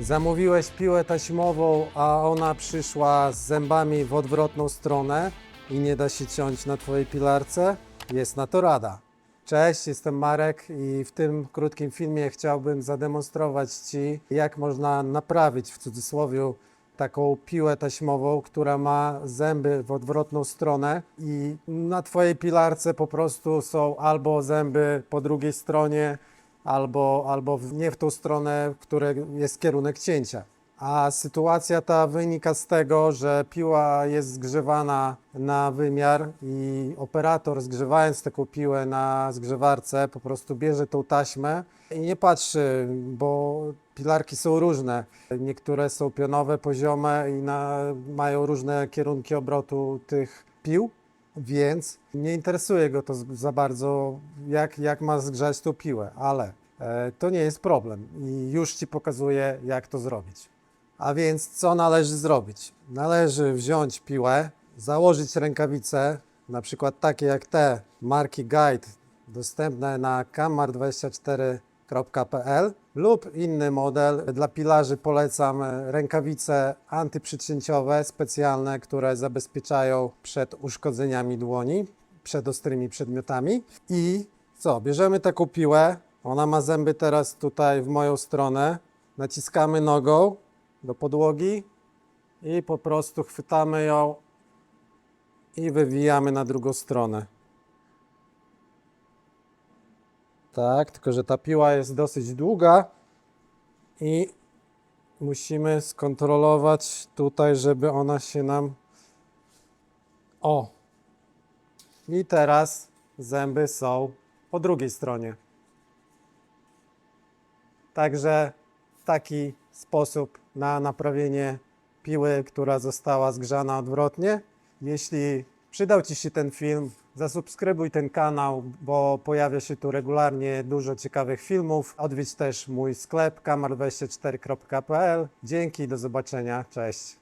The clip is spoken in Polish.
Zamówiłeś piłę taśmową, a ona przyszła z zębami w odwrotną stronę i nie da się ciąć na Twojej pilarce? Jest na to rada. Cześć, jestem Marek i w tym krótkim filmie chciałbym zademonstrować Ci, jak można naprawić w cudzysłowie taką piłę taśmową, która ma zęby w odwrotną stronę i na Twojej pilarce po prostu są albo zęby po drugiej stronie, albo, albo nie w tą stronę, w której jest kierunek cięcia. A sytuacja ta wynika z tego, że piła jest zgrzewana na wymiar i operator zgrzewając taką piłę na zgrzewarce po prostu bierze tą taśmę i nie patrzy, bo pilarki są różne. Niektóre są pionowe, poziome i na, mają różne kierunki obrotu tych pił. Więc nie interesuje go to za bardzo, jak, jak ma zgrzać tą piłę, ale e, to nie jest problem i już Ci pokazuję, jak to zrobić. A więc co należy zrobić? Należy wziąć piłę, założyć rękawice, na przykład takie jak te marki Guide, dostępne na kamar24.pl lub inny model. Dla pilarzy polecam rękawice antyprzycięciowe specjalne, które zabezpieczają przed uszkodzeniami dłoni, przed ostrymi przedmiotami. I co? Bierzemy taką piłę, ona ma zęby teraz tutaj w moją stronę, naciskamy nogą do podłogi i po prostu chwytamy ją i wywijamy na drugą stronę. Tak, tylko że ta piła jest dosyć długa i musimy skontrolować tutaj, żeby ona się nam. O! I teraz zęby są po drugiej stronie. Także taki sposób na naprawienie piły, która została zgrzana odwrotnie. Jeśli przydał Ci się ten film, zasubskrybuj ten kanał, bo pojawia się tu regularnie dużo ciekawych filmów. Odwiedź też mój sklep kamar24.pl. Dzięki, do zobaczenia, cześć.